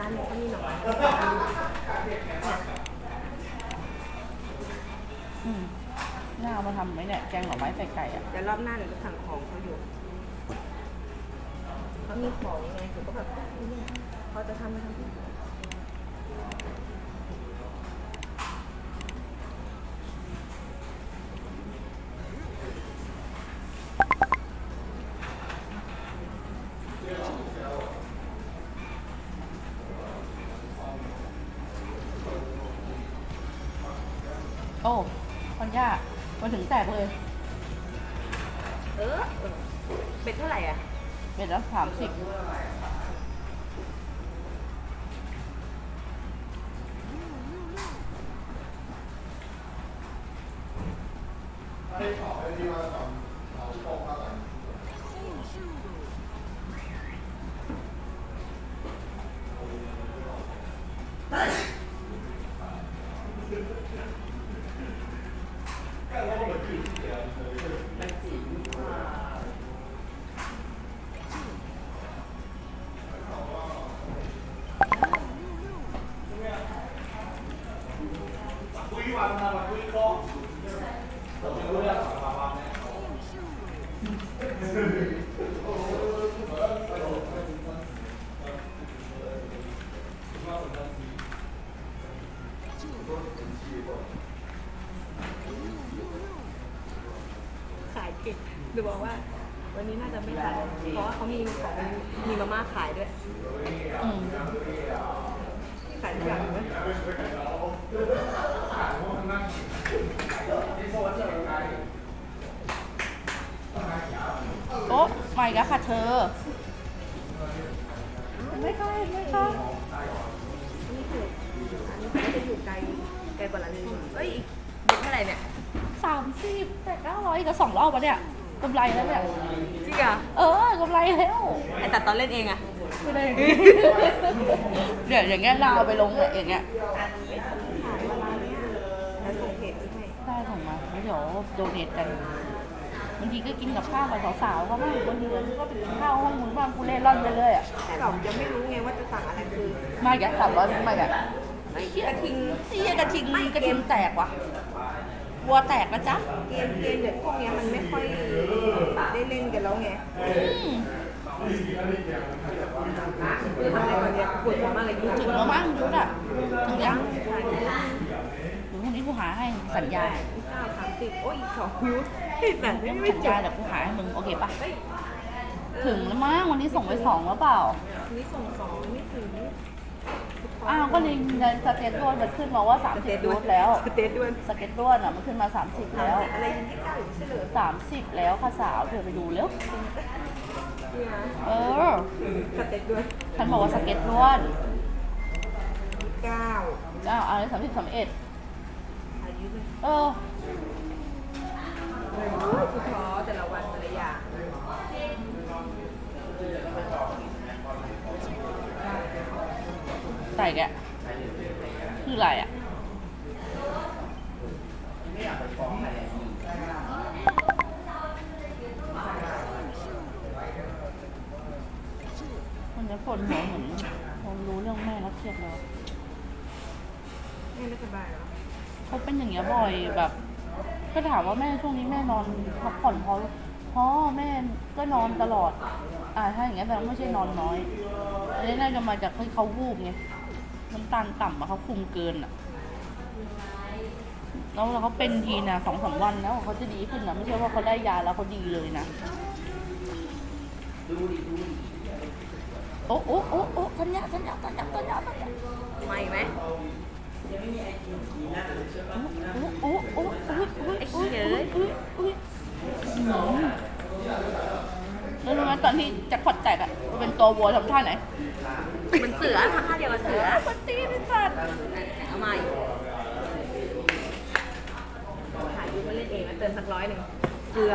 ร้านนี้ก็มีหน่อไม้อืมน่าเอามาทำไหมเนี่ยแกงหน่อไม้ใส่ไก่อะ เดี๋ยวรอบหน้าหนูจะสั่งของเขาอยู่เขามีของยังไงเขาก็แบบเขาจะทำมาทำ อ้คอนย่ามาถึงแตกเลยเออเออ เป็นเท่าไหร่อะเบ็ดละสามสิบ ขายเก่งหรือบอกว่า วันนี้น่าจะไม่ทันเพราะว่าเขามีของมีมาม่าขายด้วย อืม ขายทุกอย่างเลย โอ๊ะมาอีกแล้วค่ะเธอเห็นไหม่ค่ะเห็นไหมคะนี่คืออันนี้เขาจะอยู่ไกลไกลกว่าร้านนี้เอ้ยอีกเด็กเท่าไหร่เนี่ยสามสิบแต่เก้าร้อยกับสองรอบวะเนี่ยกำไรแล้วเนี่ย จริงเหรอเออกำไรแล้ว ไอแต่ตอนเล่นเองอะไม่ได้เดี๋ยวอย่างเงี้ยเราเอาไปลงเนี่ยอย่างเงี้ยขายมาร้านเนี้ย แล้วส่งเพจนี้ให้ ได้ส่งมาแล้วเดี๋ยวโดเนทกัน บางทีก็กินกับข้าวกับสาวๆเขาบ้างบางทีก็ไปกินข้าวห้องมึงบ้างกูเล่ร่อนไปเรื่อยอะแต่เรายังไม่รู้ไงว่าจะสั่งอะไรคือมาแกสามร้อยมาแกไอ้กระทิงเสียกระทิงกระทิงแตกว่ะวัวแตกนะจ๊ะเกมเกมเด็กพวกเนี้ยมันไม่ค่อยได้เล่นกันแล้วไงอืมคือทำอะไรกันเนี่ยปวดหัวมากเลยยุ่งถึงแล้วมั้งยุดอะถึงยังเดี๋ยวพรุ่งนี้กูหาให้สัญญาเก้าสามสิบโอ้ยอีกสองคิว แต่ไม่ไม่สัญจญาบเดี๋ยวกูหาให้มึง โอเคปะเฮ้ยถึงแล้วมั้งวันนี้ส่งไปสองแล้วเปล่านี่ส่งสองไม่ถึงอ้าวก็ในในสเตตด้วยมันขึ้นมาว่าสามสิบรูทแล้วสเตทด้วยสเก็ตด้วยอะมันขึ้นมาสามสิบแล้วอะไรยังที่เก้าอยู่ไม่ใช่เหรอสามสิบแล้วค่ะสาวเธอไปดูเร็วเนี่ยเออสเตทด้วยฉันบอกว่าสเก็ตล้วนเก้าอ้าวอะไรสามสิบสามเอ็ดอายุเลยเออ คุณท้อแต่ละวันแต่ละอย่างใส่แกคืออะไรอะมันจะปวดหัวเหมือนคนรู้เรื่องแม่แล้วเครียดแล้ว แม่ไม่สบายเหรอ เขาเป็นอย่างเงี้ยบ่อยแบบ ก็ ถามว่าแม่ช่วงนี้แม่นอนพักผ่อนพอพอแม่ก็นอนตลอด อ่าถ้าอย่างเงี้ยแสดงว่าไม่ใช่นอนน้อยอันนี้น่าจะมาจากที่เขาวูบไงน้ำตาลต่ำอะเขาคุมเกินอะแล้วเราเขาเป็นทีนะสองสามวันแล้วเขาจะดีขึ้นนะไม่ใช่ว่าเขาได้ยาแล้วเขาดีเลยนะโอ้โอ้โอ้โอ้สัญญาสัญญาสัญญาสัญญาสัญญาไม่ไหม โอ้โอ้โอ้โอ้โอ้ไอ้เยอ้ยแล้วรู้ไหมตอนที่แจ็คพอตแตกอะมันเป็นตัววัวทำท่าไหนมันเสือทำท่าเดียวกับเสือมันตีนสัตว์เอาใหม่ถ่ายยูมาเล่นเองแล้วเติมสักร้อยหนึ่งเกลือ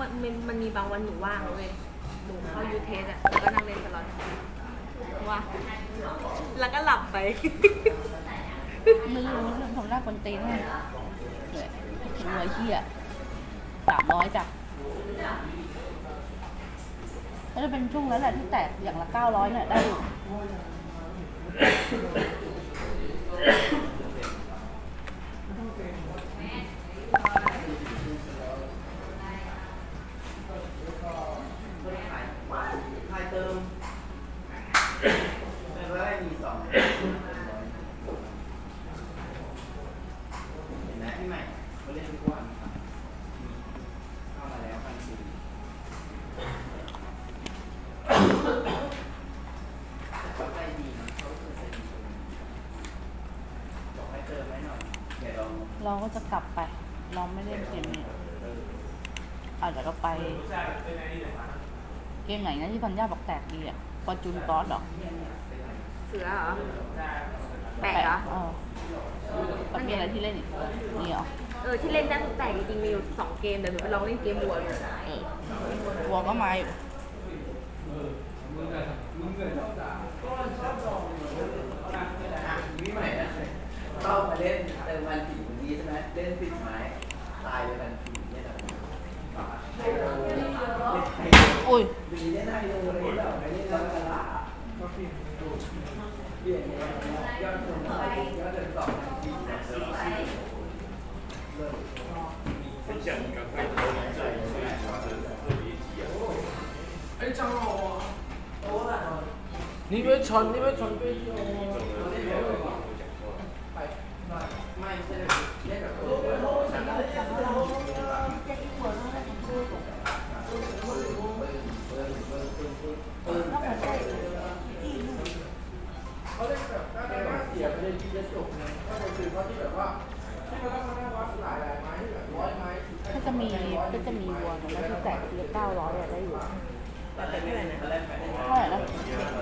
มันมันมันมีบางวันหนูว่างเว้ยหนูเข้ายูเทสอะแล้วก็นั่งเล่นตลอดว่าแล้วก็หลับไป ไม่รู้เรื่องทำหน้าคนตีนไงเลยถึงเลยเที่ยสามร้อยจ้ะก็จะเป็นช่วงนั้นแหละที่แตกอย่างละเก้าร้อยเนี่ยได้อยู่ Thank you. เราก็จะกลับไป เราไม่เล่นเกมนี้อาจจะก็ไป เกมไหนนะที่พันย่าบอกแตกดีอะฟอร์จูนตอสเหรอเสือเหรอแปะเหรอเออแล้วมีอะไรที่เล่นอีกนี่เหรอเออที่เล่นได้ทุกแต่จริงๆมีอยู่สองเกมแต่หนูไปลองเล่นเกมวัวอยู่เออวัวก็มาอยู่พี่ใหม่นะเข้ามาเล่นเติมพันสี่วันนี้ใช่ไหมเล่นสิบไม้ตายไปพันสี่เนี่ยนะไฮโลเล่นไฮโล อุ้ย ดีเล่นไฮโลเลยแบบไม่เล่นแล้วกันละก็เปลี่ยนดูเปลี่ยนเลยยอดคนยอดเดินสองพันสี่เริ่ม 你别传，你别传飞机哦。 ไม่ใช่เล่นแบบเขาเล่นแบบน่าจะว่ ก็จะมีก็จะมีวัวตรงนั้นที่แตกทีละเก้าร้อยอะได้อยู่แต่เป็นเท่าไหร่นะเท่าไหร่นะ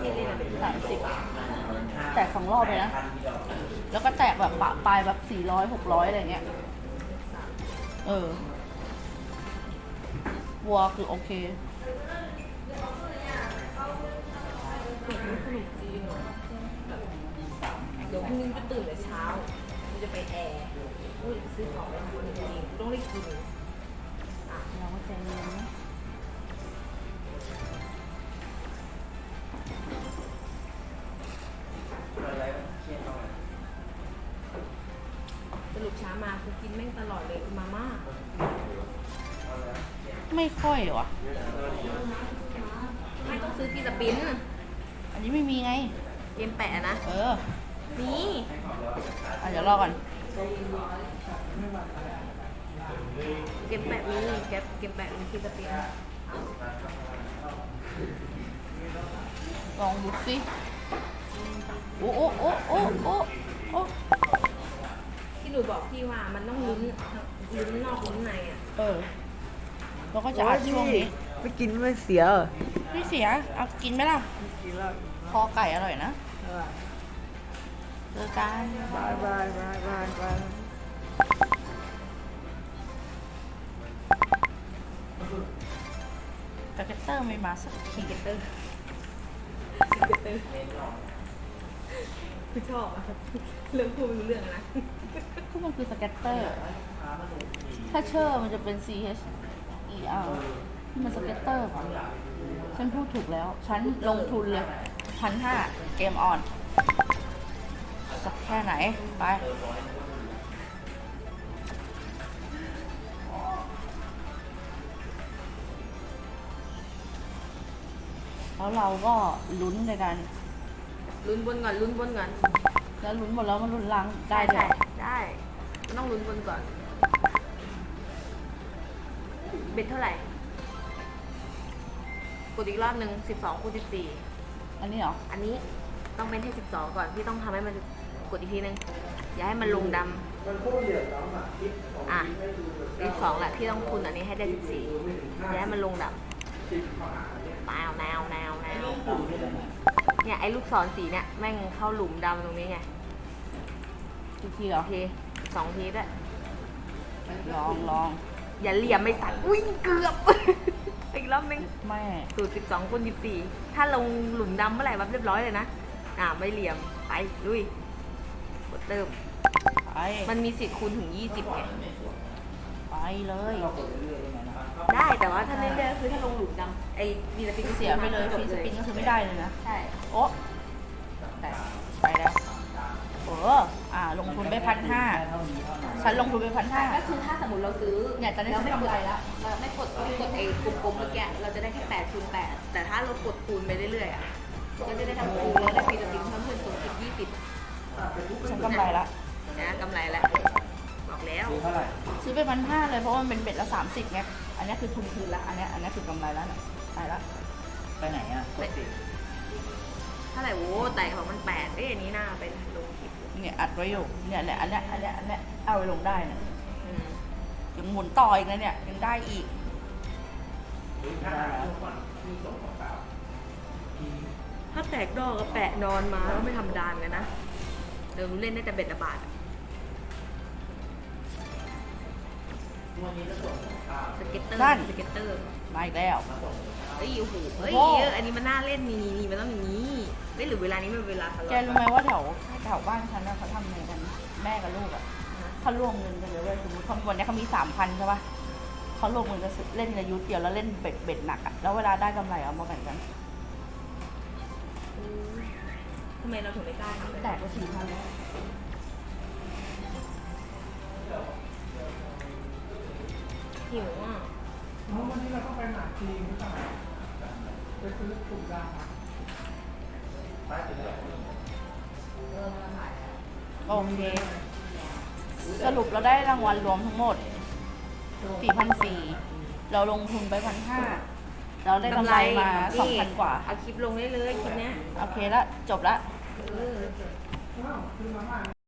ที่เล่นอะเป็นสามสิบแตกสองรอบเลยนะ แล้วก็แตกแบบปะปลายแบบสี่ร้อยหกร้อยอะไรเงี้ย เออ วัวคือโอเคเด็กมันสนุกจริงเดี๋ยวพรุ่งนี้จะตื่นแต่เช้ามันจะไปแอร์อุ้ซื้อของไปทำจริงๆต้องรีบกินเราก็ใจเย็นนะ รุปเช้ามาคือกินแม่งตลอดเลยคือมาม่าไม่ค่อยว่ะ ไม่ต้องซื้อกีตาปิ้นอันนี้ไม่มีไง เกมแปะนะ เออนี่อะเดี๋ยวรอก่อน เกมแปะมีเกมเกมแปะมีกีตาปิ้นลองดูสิเกโอ้โอ้โอ้โอ้โอ้โอ้ที่ หนูบอกพี่ว่ามันต้องลุ้นลุ้นนอกลุ้นในอะเออเราก็จะอัดช่วงนี้ไม่กินไม่เสียเหรอไม่เสีย เอากินไหมล่ะกินแล้วคอไก่อร่อยนะเออเจอกันบายบายบายบายบายสเก็ตเตอร์ไม่มาสักทีสเก็ตเตอร์สเก็ตเตอร์ คือชอบอะเรื่องพูดไม่รู้เรื่องอะนะพวกมันคือสเก็ตเตอร์ถ้าเชอร์มันจะเป็น C H E R ที่มันสเก็ตเตอร์ป่ะฉันพูดถูกแล้ว ฉันลงทุนเลยพันห้าเกมออนสักแค่ไหน ไป แล้วเราก็ลุ้นในการ ลุ้นบนก่อนลุ้นบนก่อนแล้วลุ้นหมดแล้วมันลุ้นล้างได้ด้วยได้มันต้องลุ้นบนก่อน เบ็ดเท่าไหร่กดอีกรอบหนึ่งสิบสองคูณสิบสี่อันนี้เหรออันนี้ต้องเป็นให้สิบสองก่อนพี่ต้องทำให้มันกดอีกทีนึงอย่าให้มันลงดำอะสิบสองแหละพี่ต้องคูณอันนี้ให้ได้สิบสี่อย่าให้มันลงดำแนวแนวแนวแนว เนี่ยไอ้ลูกศรสีเนี่ยแม่งเข้าหลุมดำตรงนี้ไงอีกทีเหรอโอเคสองทีด้วยลองลองอย่าเหลี่ยมไม่สั่นอุ้ยเกือบ อีกรอบนึงแม่สูตรสิบสองคูณสิบสี่ถ้าลงหลุมดำเมื่อไหร่วับเรียบร้อยเลยนะอ่าไม่เหลี่ยมไปลุยกดเติมไปมันมีสิทธิ์คูณถึงยี่สิบไงไปเลยได้แต่ว่าถ้าเล่นเรื่อยๆคือถ้าลงหลุมดำไอ้วีสปินเสียไปเลยฟรีสปินก็คือไม่ได้เลยนะใช่ ฉันลงทุนไปพันห้า ก็คือถ้าสมมติเราซื้อเนี่ยตอนนี้เราไม่ฉันกำไรละเราไม่กดไม่กดไอ้กลมๆเมื่อกี้เราจะได้แค่แปดคูณแปดแต่ถ้าเรากดคูณไปเรื่อยๆอะก็จะได้ทำคูณแล้วได้ฟรีสปินเพิ่มขึ้นสูงสุดยี่สิบฉันกำไรละนะกำไรแล้วบอกแล้วซื้อไปพันห้าเลยเพราะว่ามันเป็นเบ็ดละสามสิบไงอันนี้คือทุนคืนละอันนี้อันนี้คือกำไรแล้วเนี่ยไปละไปไหนอะกดสิ เท่าไหร่โว้แต่ของมันแปดเอ้ยอันนี้น่าเป็นลงคลิปอยู่เนี่ยอัดไว้อยู่เนี่ยแหละอันเนี้ยอันเนี้ยอันเนี้ยเอาไปลงได้เนี่ยอืมยังหมุนต่ออีกนะเนี่ยยังได้อีกถ้าแตกดอกก็แปะนอนมาแล้วไม่ทำดานกันนะเดี๋ยวรู้เล่นได้แต่เบ็ดละบาทอะส เก็ตเตอร์นั่น สเก็ตเตอร์ มาอีกแล้ว เฮ้ยโอ้โหเฮ้ยโอ้ เยอะอันนี้มันน่าเล่นนี่นี่นี่มันต้องอย่างนี้เฮ้ยหรือเวลานี้มันเวลาสล็อตแกรู้ไหมว่าแถวแถวบ้านฉันน่ะเขาทำไงกัน แม่กับลูกอะเขารวมเงินกันเลยเว้ยสมมติเขาวันนี้เขามีสามพันใช่ปะเขารวมเงินกันเล่นในยุทธเดียวแล้วเล่นเบ็ดเบ็ดหนักอะแล้วเวลาได้กำไรเอามาแบ่งกันอืมทำไมเราถึงไม่กล้าทำเลยแตกไปสี่พันแล้ว หิวอะวันนี้เราต้องไปหาจีนหรือเปล่าไปซื้อถุงดำโอเค สรุปเราได้รางวัลรวมทั้งหมดสี่พันสี่เราลงทุนไปพันห้าเราได้กำไรมาสองพันกว่า เอาคลิปลงได้เลยคลิปเนี้ย โอเคแล้วจบละ เออ